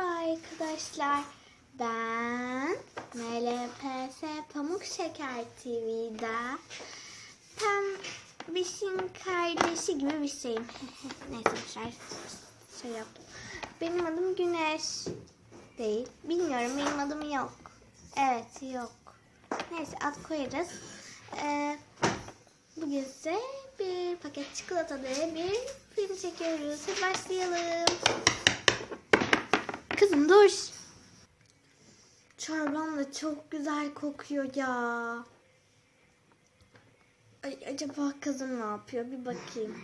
arkadaşlar. Ben MLPS Pamuk Şeker TV'de Pembiş'in kardeşi gibi bir şeyim. Neyse şey, şey yaptım. Benim adım Güneş değil. Bilmiyorum benim adım yok. Evet yok. Neyse ad koyarız. Ee, bugün size bir paket çikolatalı bir film çekiyoruz. Hadi başlayalım. Kızım dur. Çorban da çok güzel kokuyor ya. Ay, acaba kızım ne yapıyor? Bir bakayım.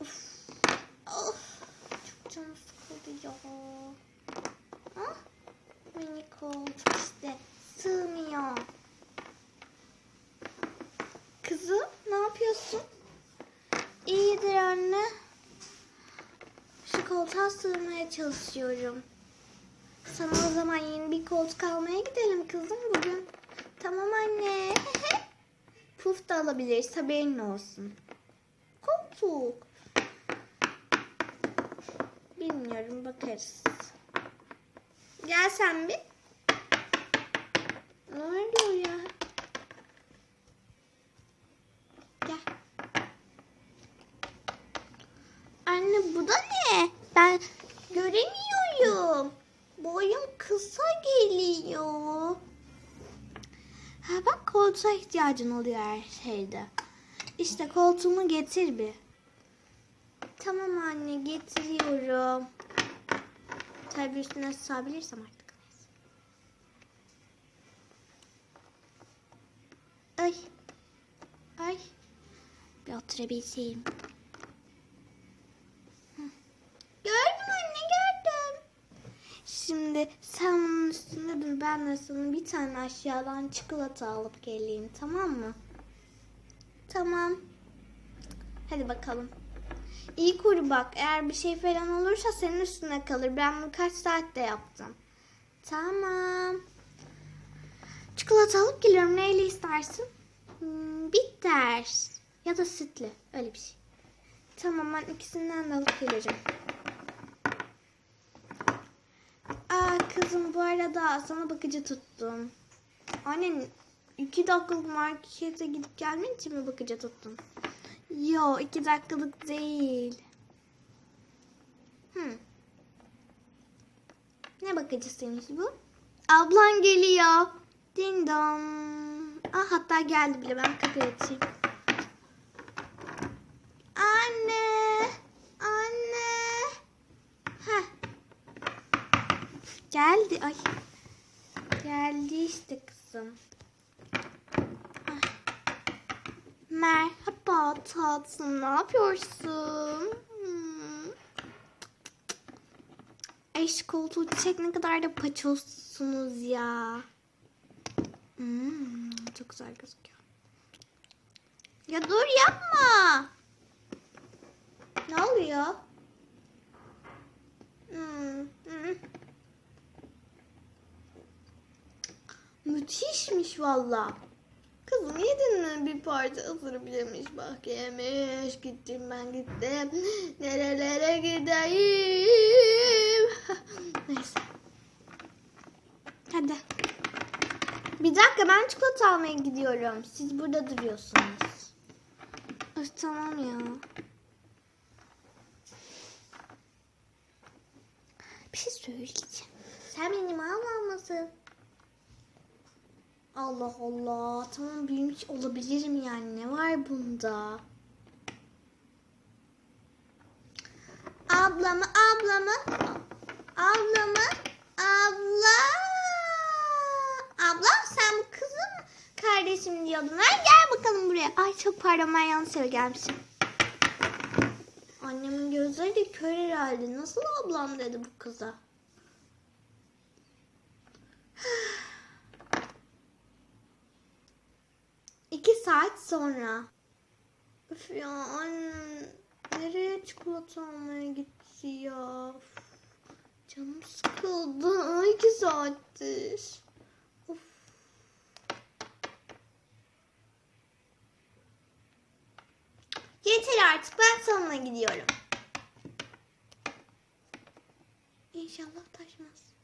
Of. Of. Çok canım sıkıldı ya. Ah, mini koltuk işte. Sığmıyor. Kızım ne yapıyorsun? İyidir anne. Şu koltuğa sığmaya çalışıyorum. Sana o zaman yeni bir koltuk almaya gidelim kızım bugün. Tamam anne. Puf da alabiliriz haberin olsun. Koltuk. Bilmiyorum bakarız. Gel sen bir. Ne oluyor ya? Gel. Da ne? Ben göremiyorum. Boyum kısa geliyor. Ha bak koltuğa ihtiyacın oluyor her şeyde. İşte koltuğumu getir bir. Tamam anne getiriyorum. Tabii üstüne sığabilirsem artık. Ay. Ay. Bir oturabilseyim. Gördüm anne gördüm. Şimdi sen bunun üstünde dur ben de sana bir tane aşağıdan çikolata alıp geleyim tamam mı? Tamam. Hadi bakalım. İyi koru bak eğer bir şey falan olursa senin üstüne kalır. Ben bunu kaç saatte yaptım. Tamam. Çikolata alıp geliyorum. Neyle istersin? Hmm, bitter. Ya da sütlü. Öyle bir şey. Tamam ben ikisinden de alıp geleceğim. Aa kızım bu arada sana bakıcı tuttum. Annen iki dakikalık markete gidip gelmen için mi bakıcı tuttun? Yo iki dakikalık değil. Hmm. Ne bakıcısıymış bu? Ablan geliyor. Ding dong. Ah hatta geldi bile ben kapıyı açayım. Anne. Anne. Heh. Geldi. Ay. Geldi işte kızım. Ah. Merhaba tatlım. Ne yapıyorsun? Hmm. Eş koltuğu çiçek ne kadar da paçozsunuz ya. Hmm, çok güzel gözüküyor. Ya dur yapma. Ne oluyor? Hmm. Müthişmiş valla. Kızım yedin mi bir parça ısırabilirmiş bak yemiş. Gittim ben gittim. Nerelere gideyim? Neyse. Hadi. Bir dakika ben çikolata almaya gidiyorum. Siz burada duruyorsunuz. Ay, tamam ya. Bir şey söyleyeceğim. Sen benim almamasın Allah Allah. Tamam büyümüş olabilirim yani. Ne var bunda? Ablamı, ablamı, ablamı, abla. Abla sen bu kızım kardeşim diyordun. Ha, gel bakalım buraya. Ay çok pardon ben yanlış eve gelmişim. Annemin gözleri de kör herhalde. Nasıl ablam dedi bu kıza? İki saat sonra. Üf ya annem nereye çikolata almaya gitti ya? Canım sıkıldı. İki saattir. Of. Yeter artık ben salona gidiyorum. İnşallah taşmaz.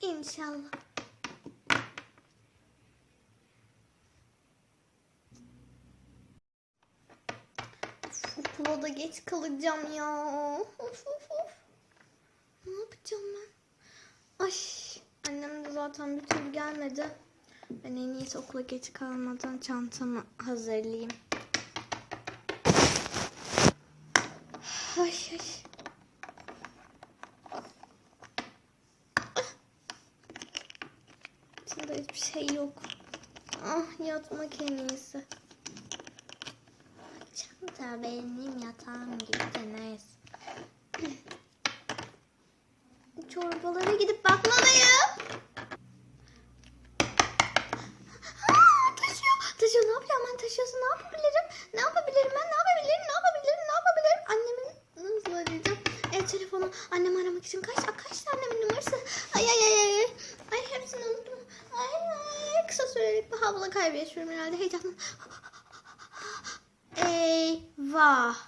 İnşallah. Of, okula da geç kalacağım ya. Of of of. Ne yapacağım ben? Ay annem de zaten bir türlü gelmedi. Ben en iyisi okula geç kalmadan çantamı hazırlayayım. Ay ay. İçinde hiçbir şey yok. Ah yatmak en iyisi. Çanta benim yatağım gibi de neyse. Çorbalara gidip bakmalıyım. Taşıyor. Taşıyor. Ne yapacağım ben taşıyorsun? Ne yapabilirim? Ne yapabilirim ben? Ne yapabilirim? Ne yapabilirim? Ne yapabilirim? Annemin nasıl arayacağım? El telefonu. Annemi aramak için kaç kaç tane annemin numarası? Ay ay ay ay. Ay hepsini unuttum. Ay ay. Kısa sürelik bir hafıza kaybı yaşıyorum herhalde. Heyecanlı. Vó.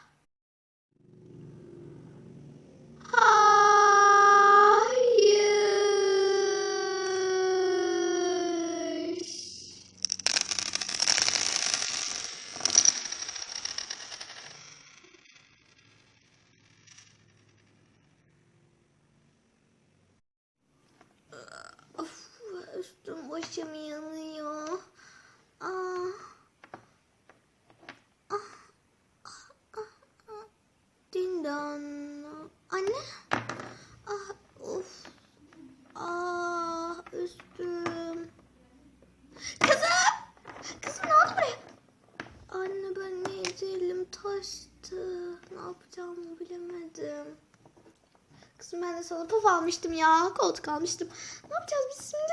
Sana puf almıştım ya. Koltuk almıştım. Ne yapacağız biz şimdi?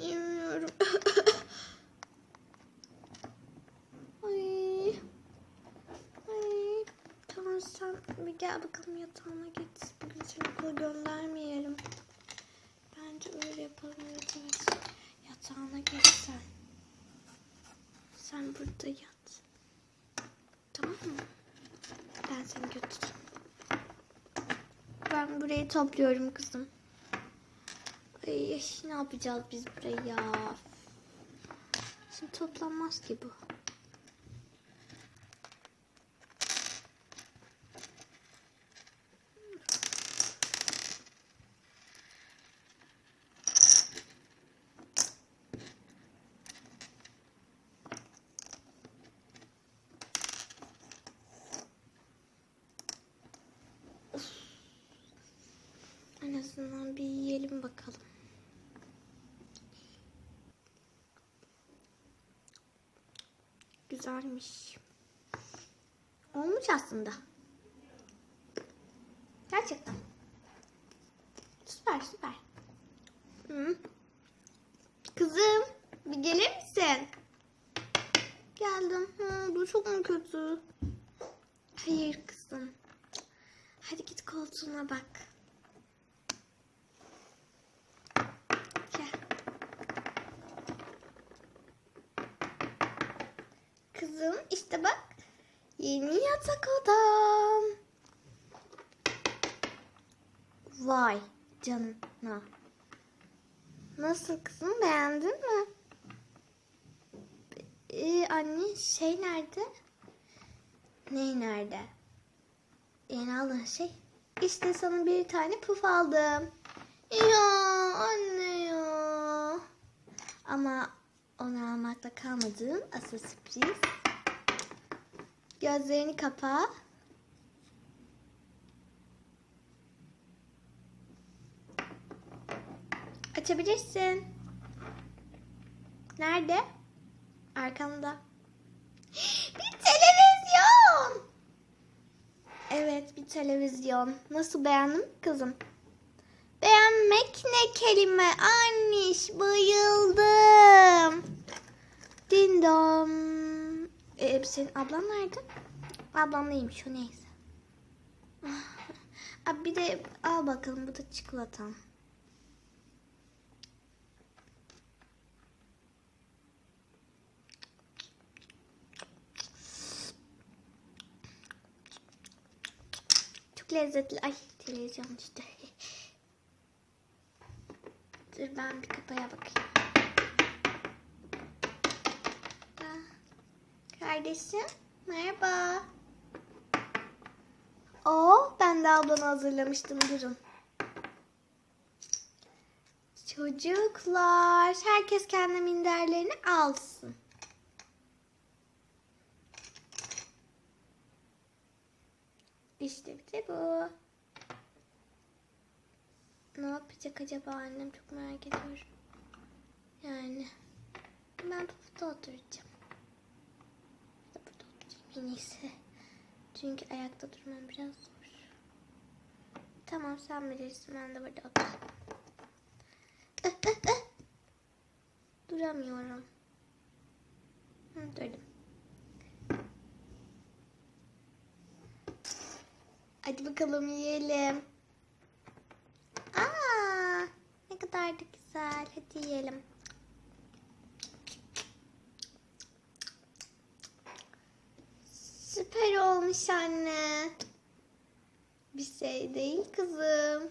Bilmiyorum. Ay. Ay. Tamam sen bir gel bakalım yatağına git. Bugün seni okula göndermeyelim. Bence öyle yapalım. Evet, evet. Yatağına geç sen. Sen burada yat. Tamam mı? Ben seni götüreyim. Ben burayı topluyorum kızım. Ay, ne yapacağız biz burayı ya? Şimdi toplanmaz ki bu. En azından bir yiyelim bakalım. Güzelmiş. Olmuş aslında. Gerçekten. Süper süper. Kızım bir gelir misin? Geldim. Hı, bu çok mu kötü? Hayır kızım. Hadi git koltuğuna bak. Gel. Kızım işte bak. Yeni yatak odam. Vay canına. Nasıl kızım beğendin mi? Ee, anne şey nerede? Ney nerede? Yeni aldığın şey. İşte sana bir tane puf aldım. Ya anne ya. Ama onu almakla kalmadığım asıl sürpriz. Gözlerini kapa. Açabilirsin. Nerede? Arkamda. Bir televizyon. Evet bir televizyon. Nasıl beğendin mi kızım? Beğenmek ne kelime anniş bayıldım. Dindom. Ee, senin ablan nerede? Ablam neymiş o neyse. Abi bir de al bakalım bu da çikolatan. çok lezzetli. Ay televizyon işte. Dur ben bir kapıya bakayım. Ah, Kardeşim merhaba. Oo ben de ablanı hazırlamıştım durun. Çocuklar herkes kendi minderlerini alsın. İşte bir de bu. Ne yapacak acaba annem çok merak ediyorum. Yani ben pufta oturacağım. Ya da burada oturayım en iyisi. Çünkü ayakta durmam biraz zor. Tamam sen bilirsin ben de burada oturayım. Ih, ih, ih. Duramıyorum. Hı, durdum. Hadi bakalım yiyelim. Aa, ne kadar da güzel. Hadi yiyelim. Süper olmuş anne. Bir şey değil kızım.